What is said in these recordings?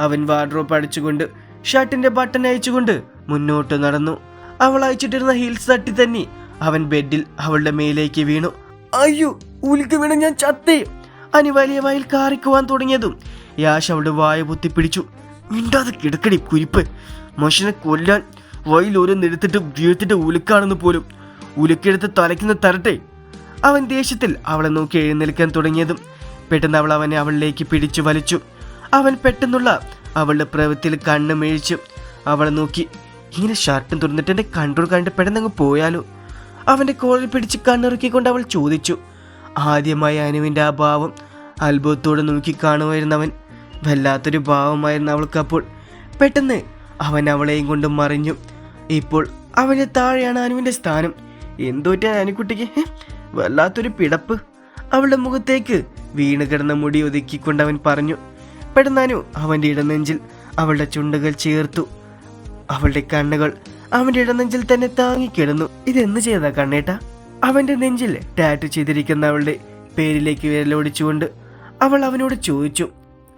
അവൻ വാർഡ്രോപ്പ് അടിച്ചുകൊണ്ട് ഷർട്ടിന്റെ ബട്ടൺ അയച്ചുകൊണ്ട് മുന്നോട്ട് നടന്നു. അവൾ അയച്ചിട്ടിരുന്ന ഹീൽസ് തട്ടി തന്നെ. അവൻ ബെഡിൽ അവളുടെ മേലേക്ക് വീണു. അയ്യോ ഉലിക്ക് വീണു ഞാൻ ചത്തേ. അനി വലിയ വായിൽ കാറിക്കുവാൻ തുടങ്ങിയതും യാഷ് അവളുടെ വായ പൊത്തിപ്പിടിച്ചു. മിണ്ടാതെ കിടക്കടി കുരിപ്പ്. മനുഷ്യനെ കൊല്ലാൻ വയിൽ ഓരോന്നെടുത്തിട്ട് വീഴ്ത്തിട്ട് ഉലുക്കാണെന്ന് പോലും. ഉലുക്കെടുത്ത് തലയ്ക്കുന്ന തരട്ടെ. അവൻ ദേഷ്യത്തിൽ അവളെ നോക്കി എഴുന്നേൽക്കാൻ തുടങ്ങിയതും പെട്ടെന്ന് അവൾ അവനെ അവളിലേക്ക് പിടിച്ചു വലിച്ചു. അവൻ പെട്ടെന്നുള്ള അവളുടെ പ്രവൃത്തിയിൽ കണ്ണ് മേഴിച്ചു അവളെ നോക്കി ഇങ്ങനെ ഷർട്ടും തുറന്നിട്ട് എന്റെ കൺട്രോൾ കണ്ട് പെട്ടെന്നങ്ങ് പോയാലോ? അവന്റെ കോളിൽ പിടിച്ച് കണ്ണിറുക്കിക്കൊണ്ട് അവൾ ചോദിച്ചു. ആദ്യമായി അനുവിന്റെ ആ ഭാവം അത്ഭുതത്തോടെ നോക്കി കാണുമായിരുന്നവൻ വല്ലാത്തൊരു ഭാവമായിരുന്നു അവൾക്കപ്പോൾ പെട്ടെന്ന് അവൻ അവളെയും കൊണ്ട് മറിഞ്ഞു. ഇപ്പോൾ അവന്റെ താഴെയാണ് അനുവിന്റെ സ്ഥാനം. എന്തോറ്റാ അനുക്കുട്ടിക്ക്? വല്ലാത്തൊരു പിടപ്പ്. അവളുടെ മുഖത്തേക്ക് വീണ് കിടന്ന മുടി ഒതുക്കിക്കൊണ്ട് അവൻ പറഞ്ഞു പെട്ടെന്ന് അനു അവന്റെ ഇടനെഞ്ചിൽ അവളുടെ ചുണ്ടുകൾ ചേർത്തു. അവളുടെ കണ്ണുകൾ അവന്റെ ഇടനെഞ്ചിൽ തന്നെ താങ്ങിക്കിടന്നു ഇതെന്ന് ചെയ്താ കണ്ണേട്ട? അവന്റെ നെഞ്ചിൽ ടാറ്റു ചെയ്തിരിക്കുന്ന അവളുടെ പേരിലേക്ക് വിരലോടിച്ചുകൊണ്ട് അവൾ അവനോട് ചോദിച്ചു.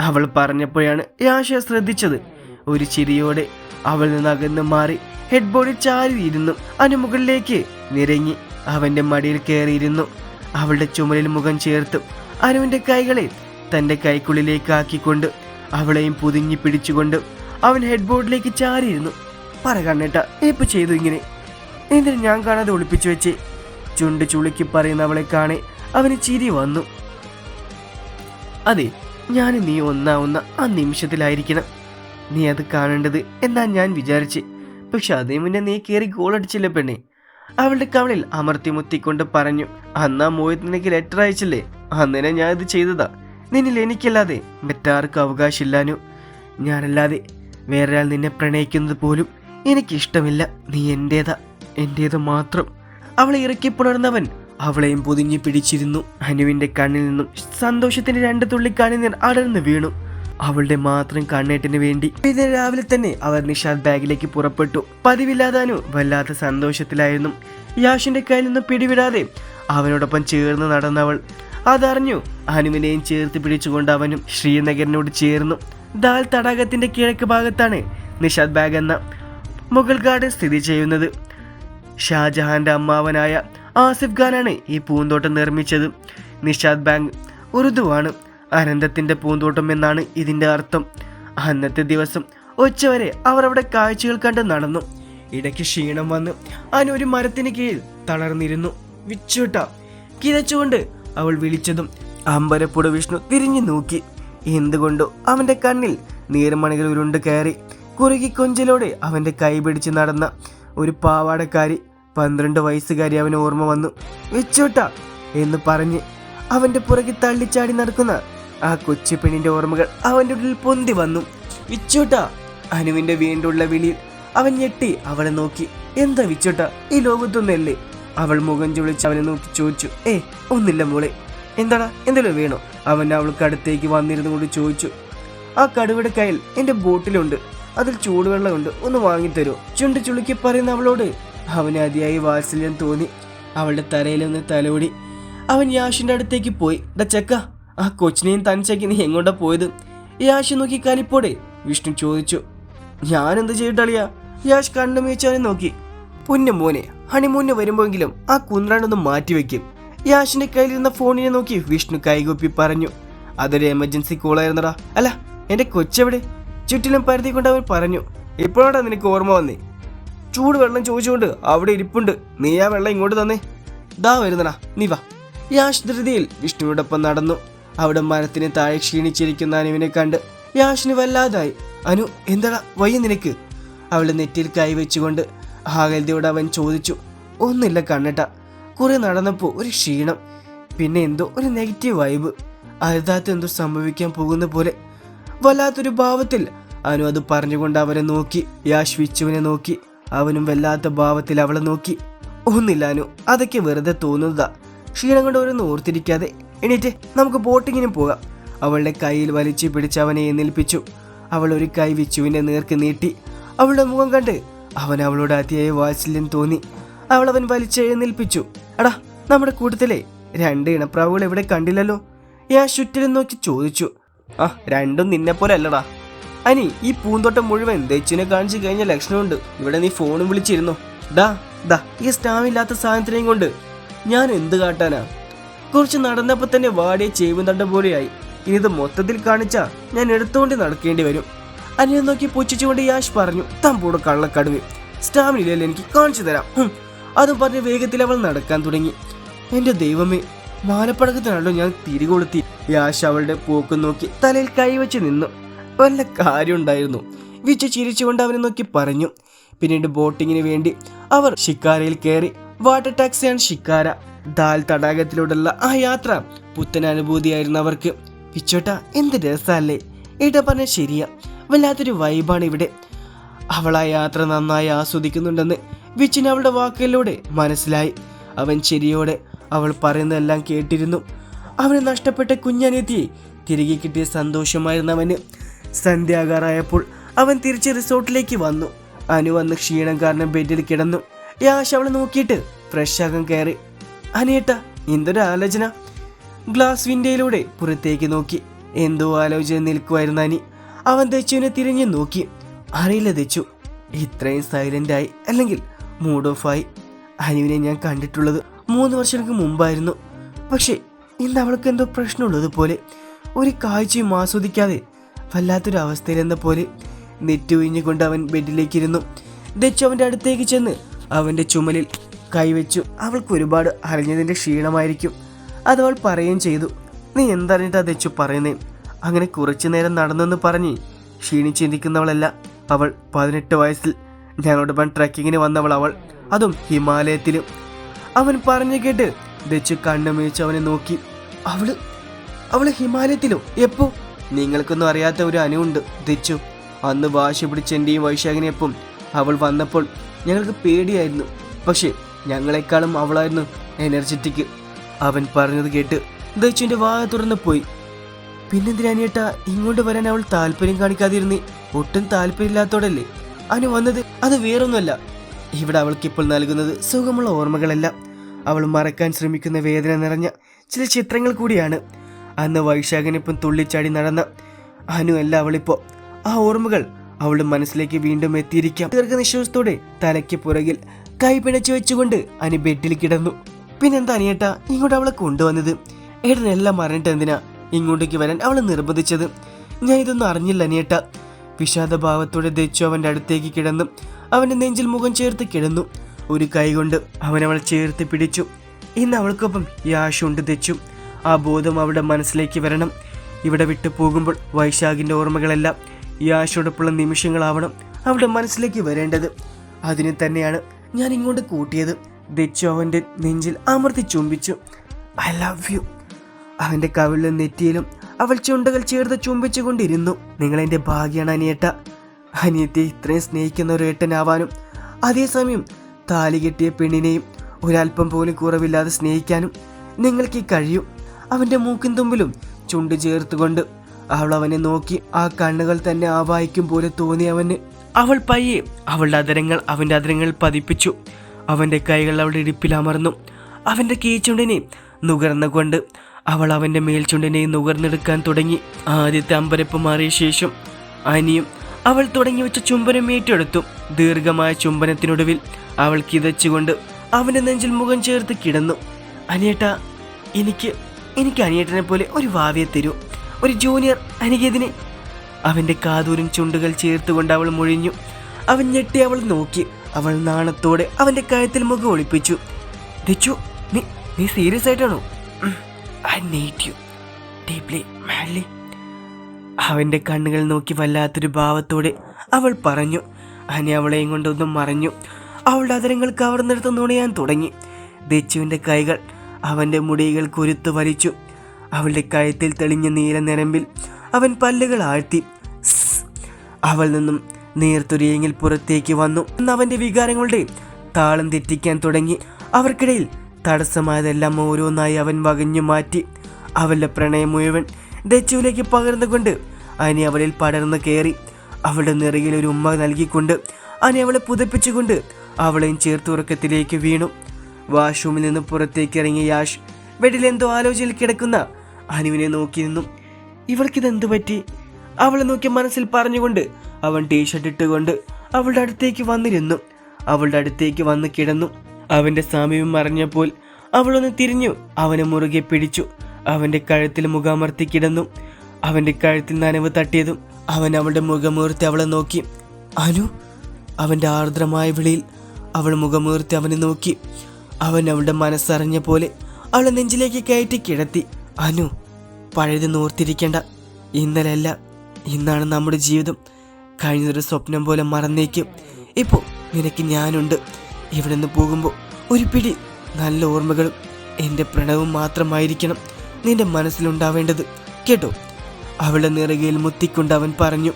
അവൾ പറഞ്ഞപ്പോഴാണ് യാശ ശ്രദ്ധിച്ചത്. ഒരു ചിരിയോടെ അവൾ നിന്നകന്ന് മാറി ഹെഡ് ബോർഡിൽ ചാരിയിരുന്നു അനുമുകളിലേക്ക് നിരങ്ങി അവന്റെ മടിയിൽ കയറിയിരുന്നു. അവളുടെ ചുമലിൽ മുഖം ചേർത്തും. അനുവിന്റെ കൈകളെ തന്റെ കൈക്കുള്ളിലേക്ക് ആക്കിക്കൊണ്ട് അവളെയും പുതുങ്ങി പിടിച്ചുകൊണ്ട് അവൻ ഹെഡ് ബോർഡിലേക്ക് ചാരിയിരുന്നു. പറ കണ്ണേട്ട ഇപ്പൊ ചെയ്തു ഇങ്ങനെ? എന്തിനു ഞാൻ കാണാതെ ഒളിപ്പിച്ചു വെച്ച്. ചുണ്ട് ചുളുക്കി പറയുന്ന അവളെ കാണെ അവന് ചിരി വന്നു. അതെ ഞാൻ നീ ഒന്നാവുന്ന ആ നിമിഷത്തിലായിരിക്കണം. നീ അത് കാണേണ്ടത് എന്നാ ഞാൻ വിചാരിച്ച്. പക്ഷെ അതേ മുന്നേ നീ കയറി ഗോൾ അടിച്ചില്ല പെണ്ണെ? അവളുടെ കവളിൽ അമർത്തി മുത്തിക്കൊണ്ട് പറഞ്ഞു അന്നാ മോഹിത്തിനേക്ക് ലെറ്റർ അയച്ചില്ലേ? അന്നേരം ഞാൻ ഇത് ചെയ്തതാ. നിന്നിൽ എനിക്കല്ലാതെ മറ്റാർക്കും അവകാശമില്ലാനു ഞാനല്ലാതെ വേറൊരാൾ നിന്നെ പ്രണയിക്കുന്നത് പോലും എനിക്കിഷ്ടമില്ല. നീ എന്റേതാ എന്റേത് മാത്രം. അവളെ ഇറക്കി പുണർന്നവൻ അവളെയും പൊതിഞ്ഞു പിടിച്ചിരുന്നു. ഹനുവിന്റെ കണ്ണിൽ നിന്നും സന്തോഷത്തിന്റെ രണ്ട് തുള്ളി കണ്ണുനീർ അടർന്നു വീണു. അവളുടെ മാത്രം കണ്ണേട്ടിന് വേണ്ടി പിന്നെ രാവിലെ തന്നെ അവർ നിഷാദ് ബാഗിലേക്ക് പുറപ്പെട്ടു. പതിവില്ലാതാനു വല്ലാത്ത സന്തോഷത്തിലായിരുന്നു. യാഷിന്റെ കയ്യിൽ നിന്ന് പിടിവിടാതെ അവനോടൊപ്പം ചേർന്ന് നടന്നവൾ അതറിഞ്ഞു. ഹനുവിനെയും ചേർത്ത് പിടിച്ചുകൊണ്ട് അവനും ശ്രീനഗറിനോട് ചേർന്നു. ദാൽ തടാകത്തിന്റെ കിഴക്ക് ഭാഗത്താണ് നിഷാദ് ബാഗ് എന്ന മുഗൾ ഗാർഡൻ സ്ഥിതി ചെയ്യുന്നത്. ഷാജഹാന്റെ അമ്മാവനായ ആസിഫ് ഖാനാണ് ഈ പൂന്തോട്ടം നിർമ്മിച്ചത്. നിഷാദ് ബാങ്ക് ഉറുദുവാണ്. അനന്തത്തിന്റെ പൂന്തോട്ടം എന്നാണ് ഇതിന്റെ അർത്ഥം. അന്നത്തെ ദിവസം ഉച്ചവരെ അവർ അവിടെ കാഴ്ചകൾ കണ്ട് നടന്നു. ഇടയ്ക്ക് ക്ഷീണം വന്ന് അവൻ ഒരു മരത്തിന് കീഴിൽ തളർന്നിരുന്നു. വിച്ചൂട്ട കിതച്ചുകൊണ്ട് അവൾ വിളിച്ചതും അമ്പരപ്പുട വിഷ്ണു തിരിഞ്ഞു നോക്കി. എന്തുകൊണ്ടോ അവന്റെ കണ്ണിൽ നീർമണികൾ ഉരുണ്ട് കയറി. കുറുകി കൊഞ്ചലോടെ അവന്റെ കൈ പിടിച്ച് നടന്ന ഒരു പാവാടക്കാരി പന്ത്രണ്ട് വയസ്സുകാരി അവന് ഓർമ്മ വന്നു. വെച്ചോട്ട എന്ന് പറഞ്ഞ് അവന്റെ പുറകിൽ തള്ളിച്ചാടി നടക്കുന്ന ആ കൊച്ചു പെണ്ണിന്റെ ഓർമ്മകൾ അവന്റെ ഉള്ളിൽ പൊന്തി വന്നു. വിച്ചോട്ട അനുവിന്റെ വീണ്ടുള്ള വിളിയിൽ അവൻ ഞെട്ടി അവളെ നോക്കി. എന്താ വിച്ചോട്ട ഈ ലോകത്തൊന്നല്ലേ അവൾ മുഖം ചുളിച്ച് അവനെ നോക്കി ചോദിച്ചു ഏ ഒന്നില്ല മോളെ. എന്താടാ? എന്തെങ്കിലും വേണോ? അവൻ അവൾക്ക് അടുത്തേക്ക് വന്നിരുന്നു കൊണ്ട് ചോദിച്ചു ആ കടുവയുടെ കയ്യിൽ എന്റെ ബോട്ടിലുണ്ട്. അതിൽ ചൂടുവെള്ളമുണ്ട്. ഒന്ന് വാങ്ങിത്തരൂ. ചുണ്ട് ചുളുക്കി പറയുന്ന അവളോട് അവന് അതിയായി വാത്സല്യം തോന്നി. അവളുടെ തലയിലൊന്ന് തലോടി. അവൻ യാഷിന്റെ അടുത്തേക്ക് പോയി ഡ ചെക്ക ആ കൊച്ചിനെയും തനിച്ചേക്ക് നീ എങ്ങോട്ടാ പോയത്? യാഷ് നോക്കി കലിപ്പോടെ വിഷ്ണു ചോദിച്ചു ഞാൻ എന്ത് ചെയ്തിട്ടളിയാ യാഷ് കണ്ണു മേച്ചവനെ നോക്കി പൊന്നു മോനെ ഹണിമൂന്ന് വരുമ്പോഴെങ്കിലും ആ കുന്ത്രാണ്ടൊന്ന് മാറ്റിവെക്കും. യാഷിന്റെ കയ്യിലിരുന്ന ഫോണിനെ നോക്കി വിഷ്ണു കൈകൊപ്പി പറഞ്ഞു അതൊരു എമർജൻസി കോളായിരുന്നടാ അല്ല എന്റെ കൊച്ചെവിടെ? ചുറ്റിലും പരിധി കൊണ്ട് അവൻ പറഞ്ഞു ഇപ്പോഴാണ് നിനക്ക് ഓർമ്മ വന്നേ. ചൂട് വെള്ളം ചോദിച്ചുകൊണ്ട് അവിടെ ഇരിപ്പുണ്ട്. നീ ആ വെള്ളം ഇങ്ങോട്ട് തന്നേ. ദാ വരുന്നടാ നീ വാ. യാഷ് ധൃതിയിൽ വിഷ്ണുവിനോടൊപ്പം നടന്നു. അവിടെ മരത്തിന് താഴെ ക്ഷീണിച്ചിരിക്കുന്ന അനുവിനെ കണ്ട് യാഷിന് വല്ലാതായി. അനു എന്താടാ? വയ്യ നിനക്ക്. അവളെ നെറ്റിയിൽ കൈവച്ചുകൊണ്ട് ആകൽതയോട് അവൻ ചോദിച്ചു ഒന്നില്ല കണ്ണട്ട കുറെ നടന്നപ്പോൾ ഒരു ക്ഷീണം പിന്നെ എന്തോ ഒരു നെഗറ്റീവ് വൈബ് അരുതാത്ത എന്തോ സംഭവിക്കാൻ പോകുന്ന പോലെ. വല്ലാത്തൊരു ഭാവത്തിൽ അനു അത് പറഞ്ഞുകൊണ്ട് അവരെ നോക്കി യാഷ് വിച്ചുവിനെ നോക്കി അവനും വല്ലാത്ത ഭാവത്തിൽ അവളെ നോക്കി. ഒന്നില്ല അനു അതൊക്കെ വെറുതെ തോന്നുന്നതാ ക്ഷീണം കൊണ്ട് ഓരോന്ന് ഓർത്തിരിക്കാതെ. എണീറ്റ് നമുക്ക് ബോട്ടിങ്ങിനും പോകാം. അവളുടെ കയ്യിൽ വലിച്ചു പിടിച്ച് അവനെ എന്നേൽപ്പിച്ചു അവൾ ഒരു കൈ വിച്ചുവിന്റെ നേർക്ക് നീട്ടി അവളുടെ മുഖം കണ്ട് അവൻ അവളോട് അതിയായ വാത്സല്യം തോന്നി. അവൾ അവൻ വലിച്ചെഴുന്നേൽപ്പിച്ചു എടാ നമ്മുടെ കൂട്ടത്തിലെ രണ്ട് ഇണപ്രാവുകൾ എവിടെ കണ്ടില്ലല്ലോ? ഞാൻ ചുറ്റിലും നോക്കി ചോദിച്ചു. ആ രണ്ടും നിന്നെ പോലെ അല്ലടാ അനി ഈ പൂന്തോട്ടം മുഴുവൻ ദച്ചിനെ കാണിച്ചു കഴിഞ്ഞ ലക്ഷണമുണ്ട്. ഇവിടെ നീ ഫോണും വിളിച്ചിരുന്നു. ഡാ ദാ ഈ സ്റ്റാമില്ലാത്ത സാധനത്തിനെയും കൊണ്ട് ഞാൻ എന്ത് കാട്ടാനാ? കുറച്ച് നടന്നപ്പോൾ തന്നെ വാടിയ ചേവും തണ്ട പോലെയായി. ഇനി ഇത് മൊത്തത്തിൽ കാണിച്ചാ ഞാൻ എടുത്തുകൊണ്ട് നടക്കേണ്ടി വരും. അനിയെ നോക്കി പുച്ഛിച്ചുകൊണ്ട് യാഷ് പറഞ്ഞു തമ്പോട് കള്ളക്കടുവ് സ്റ്റാമിനില്ലല്ലോ എനിക്ക് കാണിച്ചു തരാം. അതും പറഞ്ഞ് വേഗത്തിൽ അവൾ നടക്കാൻ തുടങ്ങി. എന്റെ ദൈവമേ മാലപ്പടക്കത്തിനാണല്ലോ ഞാൻ തിരികൊളുത്തി യാഷ് അവളുടെ പോക്ക് നോക്കി തലയിൽ കൈവച്ച് നിന്നു. വല്ല കാര്യമുണ്ടായിരുന്നു വിച്ച് ചിരിച്ചുകൊണ്ട് അവനെ നോക്കി പറഞ്ഞു. പിന്നീട് ബോട്ടിങ്ങിന് വേണ്ടി അവർ ഷിക്കാരയിൽ കയറി. വാട്ടർ ടാക്സിയാണ് ഷിക്കാര ദാൽ തടാകത്തിലൂടെയുള്ള ആ യാത്ര പുത്തൻ അനുഭൂതിയായിരുന്നു അവർക്ക്. പിച്ചോട്ട എന്ത് രസമല്ലേ? ഇട പറഞ്ഞ ശരിയാ. വല്ലാത്തൊരു വൈബാണ് ഇവിടെ. അവൾ ആ യാത്ര നന്നായി ആസ്വദിക്കുന്നുണ്ടെന്ന് വിച്ചിന് അവളുടെ വാക്കുകളിലൂടെ മനസ്സിലായി. അവൻ ശരിയോടെ അവൾ പറയുന്നതെല്ലാം കേട്ടിരുന്നു. അവന് നഷ്ടപ്പെട്ട കുഞ്ഞനിയത്തിയെ തിരികെ കിട്ടിയ സന്തോഷമായിരുന്നു അവന്. സന്ധ്യാകാറായപ്പോൾ അവൻ തിരിച്ച് റിസോർട്ടിലേക്ക് വന്നു. അനു വന്ന് ക്ഷീണം കാരണം ബെഡിൽ കിടന്നു. യാഷ് അവളെ നോക്കിയിട്ട് ഫ്രഷ് ആകാൻ കയറി. അനിയേട്ട എന്തൊരു ആലോചന. ഗ്ലാസ് വിൻഡയിലൂടെ പുറത്തേക്ക് നോക്കി. എന്തോ ആലോചന നിൽക്കുമായിരുന്നു അനി. അവൻ ദച്ചുവിനെ തിരിഞ്ഞു നോക്കി. അറിയില്ല ദച്ചു ഇത്രയും സൈലന്റ് ആയി അല്ലെങ്കിൽ മൂഡ് ഓഫ് ആയി. അനുവിനെ ഞാൻ കണ്ടിട്ടുള്ളത് മൂന്ന് വർഷങ്ങൾക്ക് മുമ്പായിരുന്നു. പക്ഷേ ഇന്ന് അവൾക്ക് എന്തോ പ്രശ്നമുള്ളത് പോലെ ഒരു കാഴ്ചയും ആസ്വദിക്കാതെ വല്ലാത്തൊരു അവസ്ഥയിലെന്ന പോലെ നെറ്റുവിഞ്ഞുകൊണ്ട് അവൻ ബെഡിലേക്കിരുന്നു. ദച്ചു അവന്റെ അടുത്തേക്ക് ചെന്ന് അവന്റെ ചുമലിൽ കൈവച്ചു. അവൾക്ക് ഒരുപാട് അറിഞ്ഞതിന്റെ ക്ഷീണമായിരിക്കും. അതവൾ പറയുകയും ചെയ്തു. നീ എന്തറിഞ്ഞിട്ടാ ദച്ചു പറയുന്നേ? അങ്ങനെ കുറച്ചു നേരം നടന്നെന്ന് പറഞ്ഞ് ക്ഷീണി ചിന്തിക്കുന്നവളല്ല. അവൾ പതിനെട്ട് വയസ്സിൽ ഞങ്ങളോടൊപ്പം ട്രക്കിങ്ങിന് വന്നവൾ അവൾ. അതും ഹിമാലയത്തിലും. അവൻ പറഞ്ഞു കേട്ട് ദച്ചു കണ്ണുമേച്ച് അവനെ നോക്കി. അവൾ അവൾ ഹിമാലയത്തിലോ? എപ്പോ? നിങ്ങൾക്കൊന്നും അറിയാത്ത ഒരു അനുണ്ട് ദച്ചു അന്ന് വാശി പിടിച്ച എന്റെയും വൈശാഖിനെയൊപ്പം അവൾ വന്നപ്പോൾ ഞങ്ങൾക്ക് പേടിയായിരുന്നു. പക്ഷേ ഞങ്ങളെക്കാളും അവളായിരുന്നു എനർജറ്റിക് അവൻ പറഞ്ഞത് കേട്ട് ദച്ചുവിന്റെ വായ തുറന്നു പോയി. പിന്നെന്തിനാനിയേട്ടാ ഇങ്ങോട്ട് വരാൻ അവൾ താല്പര്യം കാണിക്കാതിരുന്ന്? ഒട്ടും താല്പര്യമില്ലാത്തോടല്ലേ? അനു വന്നത് അത് വേറൊന്നുമല്ല. ഇവിടെ അവൾക്ക് ഇപ്പോൾ നൽകുന്നത് സുഖമുള്ള ഓർമ്മകളല്ല. അവൾ മറക്കാൻ ശ്രമിക്കുന്ന വേദന നിറഞ്ഞ ചില ചിത്രങ്ങൾ കൂടിയാണ്. അന്ന് വൈശാഖനിപ്പം തുള്ളിച്ചാടി നടന്ന അനു അല്ല അവളിപ്പോ. ആ ഓർമ്മകൾ അവളുടെ മനസ്സിലേക്ക് വീണ്ടും എത്തിയിരിക്കാം. ദീർഘനിശ്വാസത്തോടെ തലയ്ക്ക് പുറകിൽ കൈ പിണച്ചു വെച്ചുകൊണ്ട് അനു ബെഡിൽ കിടന്നു. പിന്നെന്താ അനിയേട്ട ഇങ്ങോട്ട് അവളെ കൊണ്ടുവന്നത്? ഏട്ടനെല്ലാം അറിഞ്ഞിട്ട് എന്തിനാ ഇങ്ങോട്ടേക്ക് വരാൻ അവൾ നിർബന്ധിച്ചത്. ഞാൻ ഇതൊന്നും അറിഞ്ഞില്ല നേട്ട വിഷാദഭാവത്തോടെ ദച്ചു അവന്റെ അടുത്തേക്ക് കിടന്നു. അവന്റെ നെഞ്ചിൽ മുഖം ചേർത്ത് കിടന്നു. ഒരു കൈ കൊണ്ട് അവൻ അവൾ ചേർത്ത് പിടിച്ചു. ഇന്ന് അവൾക്കൊപ്പം യാഷുണ്ട് തെച്ചു ആ ബോധം അവളുടെ മനസ്സിലേക്ക് വരണം. ഇവിടെ വിട്ടു പോകുമ്പോൾ വൈശാഖിന്റെ ഓർമ്മകളെല്ലാം യാഷോടൊപ്പമുള്ള നിമിഷങ്ങളാവണം അവളുടെ മനസ്സിലേക്ക് വരേണ്ടത്. അതിന് തന്നെയാണ് ഞാൻ ഇങ്ങോട്ട് കൂട്ടിയത്. ദച്ചു അവന്റെ നെഞ്ചിൽ അമർത്തി ചുംബിച്ചു. I love you. അവന്റെ കവിളിലും നെറ്റിയിലും അവൾ ചുണ്ടകൾ ചേർത്ത് ചുംബിച്ചുകൊണ്ടിരുന്നു. നിങ്ങൾ എന്റെ ഭാഗ്യാണ് അനിയേട്ട. അനിയത്തെ ഇത്രയും സ്നേഹിക്കുന്ന ഒരു ഏട്ടനാവാനും അതേസമയം താലി കെട്ടിയ പെണ്ണിനെയും ഒരല്പം പോലും കുറവില്ലാതെ സ്നേഹിക്കാനും നിങ്ങൾക്ക് കഴിയും. അവന്റെ മൂക്കിൻ തുമ്പിലും ചുണ്ട് ചേർത്തുകൊണ്ട് അവൾ അവനെ നോക്കി ആ കണ്ണുകൾ തന്നെ ആവാഹിക്കും പോലെ തോന്നി അവന്. അവൾ പയ്യെ അവളുടെ അതരങ്ങൾ അവന്റെ അതരങ്ങളിൽ പതിപ്പിച്ചു. അവന്റെ കൈകൾ അവളുടെ ഇടുപ്പിൽ അമർന്നു. അവന്റെ കീച്ചുണ്ടിനെ നുകർന്നുകൊണ്ട് അവൾ അവന്റെ മേൽചുണ്ടിനെ നുകർന്നെടുക്കാൻ തുടങ്ങി. ആദ്യത്തെ അമ്പരപ്പ് മാറിയ ശേഷം അനിയും അവൾ തുടങ്ങി വെച്ച ചുംബനം ഏറ്റെടുത്തു. ദീർഘമായ ചുംബനത്തിനൊടുവിൽ അവൾ കിതച്ചുകൊണ്ട് അവന്റെ നെഞ്ചിൽ മുഖം ചേർത്ത് കിടന്നു. അനിയേട്ട എനിക്ക് എനിക്ക് അനിയേട്ടനെ പോലെ ഒരു വാവിയെ തരൂ. ഒരു ജൂനിയർ അനികേതിനെ. അവന്റെ കാതൂരും ചുണ്ടുകൾ ചേർത്തുകൊണ്ട് അവൾ മുഴിഞ്ഞു. അവൻ ഞെട്ടി അവൾ നോക്കി. അവൾ നാണത്തോടെ അവന്റെ കഴുത്തിൽ മുഖം ഒളിപ്പിച്ചു. ദിച്ചു നീ നീ സീരിയസ് ആയിട്ടാണോ? I need you deeply madly അവന്റെ കണ്ണുകൾ നോക്കി വല്ലാത്തൊരു ഭാവത്തോടെ അവൾ പറഞ്ഞു. അനി അവളെയും കൊണ്ടൊന്നും മറഞ്ഞു. അവളുടെ അതരങ്ങൾ കവർന്നെടുത്ത് നുണയാൻ തുടങ്ങി. ദച്ചുവിന്റെ കൈകൾ അവന്റെ മുടികൾ കുരുത്തു വലിച്ചു. അവളുടെ കഴുത്തിൽ തെളിഞ്ഞ നീല നിരമ്പിൽ അവൻ പല്ലുകൾ ആഴ്ത്തി. അവൾ നിന്നും നീർത്തുരിയെങ്കിൽ പുറത്തേക്ക് വന്നു. എന്ന് അവന്റെ വികാരങ്ങളുടെ താളം തെറ്റിക്കാൻ തുടങ്ങി. അവർക്കിടയിൽ തടസ്സമായതെല്ലാം ഓരോന്നായി അവൻ വകഞ്ഞു മാറ്റി. അവളുടെ പ്രണയം മുഴുവൻ ദച്ചുവിലേക്ക് പകർന്നുകൊണ്ട് അനി അവളിൽ പടർന്നു കയറി. അവളുടെ നിറയിൽ ഒരു ഉമ്മ നൽകിക്കൊണ്ട് അനി അവളെ പുതപ്പിച്ചുകൊണ്ട് അവളെയും ചേർത്തുറക്കത്തിലേക്ക് വീണു. വാഷ്റൂമിൽ നിന്ന് പുറത്തേക്ക് ഇറങ്ങിയ യാഷ് ബെഡിൽ എന്തോ ആലോചനയിൽ കിടക്കുന്ന അനുവിനെ നോക്കി നിന്നു. ഇവൾക്കിതെന്തു പറ്റി? അവളെ നോക്കി മനസ്സിൽ പറഞ്ഞുകൊണ്ട് അവൻ ടീഷർട്ട് ഇട്ടുകൊണ്ട് അവളുടെ അടുത്തേക്ക് വന്നിരുന്നു. അവളുടെ അടുത്തേക്ക് വന്ന് കിടന്നു. അവന്റെ സമീപം അറിഞ്ഞപ്പോൾ അവളൊന്ന് തിരിഞ്ഞു. അവനെ മുറുകെ പിടിച്ചു. അവന്റെ കഴുത്തിൽ മുഖാമർത്തി കിടന്നു. അവന്റെ കഴുത്തിൽ നനവ് തട്ടിയതും അവൻ അവളുടെ മുഖമൂർത്തി അവളെ നോക്കി. അനു അവന്റെ ആർദ്രമായ വിളിയിൽ അവൾ മുഖമൂർത്തി അവനെ നോക്കി. അവൻ അവളുടെ മനസ്സറിഞ്ഞ പോലെ അവളെ നെഞ്ചിലേക്ക് കയറ്റി കിടത്തി. അനു പഴയത് നോർത്തിരിക്കേണ്ട. ഇന്നലല്ല ഇന്നാണ് നമ്മുടെ ജീവിതം. കഴിഞ്ഞൊരു സ്വപ്നം പോലെ മറന്നേക്കും. ഇപ്പോൾ നിനക്ക് ഞാനുണ്ട്. ഇവിടെ നിന്ന് പോകുമ്പോൾ ഒരു പിടി നല്ല ഓർമ്മകളും എന്റെ പ്രണവും മാത്രമായിരിക്കണം നിന്റെ മനസ്സിലുണ്ടാവേണ്ടത്. കേട്ടോ? അവളുടെ നിറകയിൽ മുത്തിക്കൊണ്ട് അവൻ പറഞ്ഞു.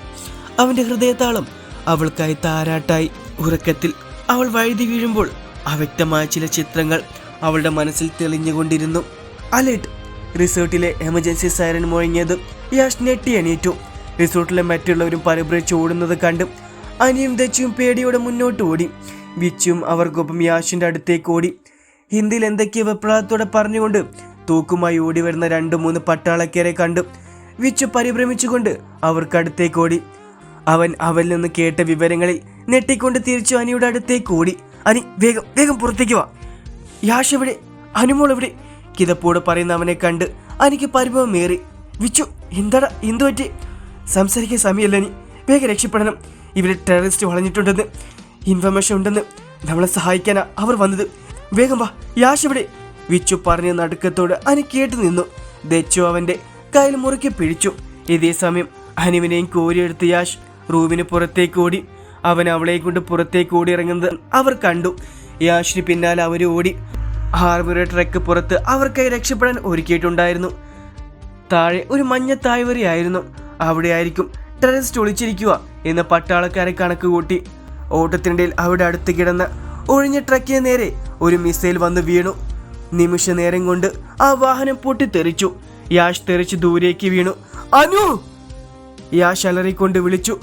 അവന്റെ ഹൃദയതാളം അവൾക്കായി താരാട്ടായി. ഉറക്കത്തിൽ അവൾ വഴുതി വീഴുമ്പോൾ അവ്യക്തമായ ചില ചിത്രങ്ങൾ അവളുടെ മനസ്സിൽ തെളിഞ്ഞുകൊണ്ടിരുന്നു. അലേർട്ട് റിസോർട്ടിലെ എമർജൻസി സൈറൻ മുഴങ്ങിയത് യാഷ് ഞെട്ടി എണീറ്റു. റിസോർട്ടിലെ മറ്റുള്ളവരും പരിഭ്രമിച്ച് ഓടുന്നത് കണ്ടും അനിയും ദച്ചും പേടിയോടെ മുന്നോട്ട് ഓടി. വിച്ചും അവർക്കൊപ്പം യാഷിന്റെ അടുത്തേക്ക് ഓടി. ഹിന്ദിയിൽ എന്തൊക്കെയോ വിപ്ലവത്തോടെ പറഞ്ഞുകൊണ്ട് തൂക്കുമായി ഓടി വരുന്ന രണ്ട് മൂന്ന് പട്ടാളക്കാരെ കണ്ടു. വിച്ചു പരിഭ്രമിച്ചുകൊണ്ട് അവർക്കടുത്തേക്ക് ഓടി. അവൻ അവരിൽ നിന്ന് കേട്ട വിവരങ്ങളിൽ നെട്ടിക്കൊണ്ട് തിരിച്ചു അനിയുടെ അടുത്തേക്ക് ഓടി. അനി വേഗം വേഗം പുറത്തേക്ക് വാ. യാഷ് എവിടെ? അനുമോൾ എവിടെ? കിതപ്പോട് പറയുന്ന അവനെ കണ്ട് അനിക്ക് പരിഭവമേറി വിച്ചു എന്താടാ എന്തു പറ്റി? സംസാരിക്കാൻ സമയമല്ല നീ വേഗം രക്ഷപ്പെടണം. ഇവരെ ടെററിസ്റ്റ് വളഞ്ഞിട്ടുണ്ടെന്ന് ഇൻഫർമേഷൻ ഉണ്ടെന്ന് നമ്മളെ സഹായിക്കാനാ അവർ വന്നത്. വേഗം വാ യാഷ് ഇവിടെ വിച്ചു പറഞ്ഞ നടുക്കത്തോട് അനു കേട്ടു നിന്നു. ദച്ചു അവന്റെ കയ്യിൽ മുറുക്കി പിടിച്ചു. ഇതേ സമയം അനുവിനെയും കോരിയെടുത്ത് യാഷ് റൂമിന് പുറത്തേക്ക് ഓടി. അവൻ അവളെ കൊണ്ട് പുറത്തേക്ക് ഓടി ഇറങ്ങുന്നത് അവർ കണ്ടു. യാഷിന് പിന്നാലെ അവർ ഓടി. ഹാർബറുടെ ട്രക്ക് പുറത്ത് അവർക്കായി രക്ഷപ്പെടാൻ ഒരുക്കിയിട്ടുണ്ടായിരുന്നു. താഴെ ഒരു മഞ്ഞ താഴ്വരയായിരുന്നു. അവിടെയായിരിക്കും ടെററിസ്റ്റ് ഒളിച്ചിരിക്കുക എന്ന് പട്ടാളക്കാരെ കണക്ക് കൂട്ടി. ഓട്ടത്തിനിടയിൽ അവിടെ അടുത്ത് കിടന്ന ഒഴിഞ്ഞ ട്രക്കിന് നേരെ ഒരു മിസൈൽ വന്ന് വീണു. നിമിഷ നേരം കൊണ്ട് ആ വാഹനം പൊട്ടി പൊട്ടിത്തെറിച്ചു. യാഷ് തെറിച്ച് ദൂരേക്ക് വീണു. അനു! യാഷ് അലറിക്കൊണ്ട് വിളിച്ചു.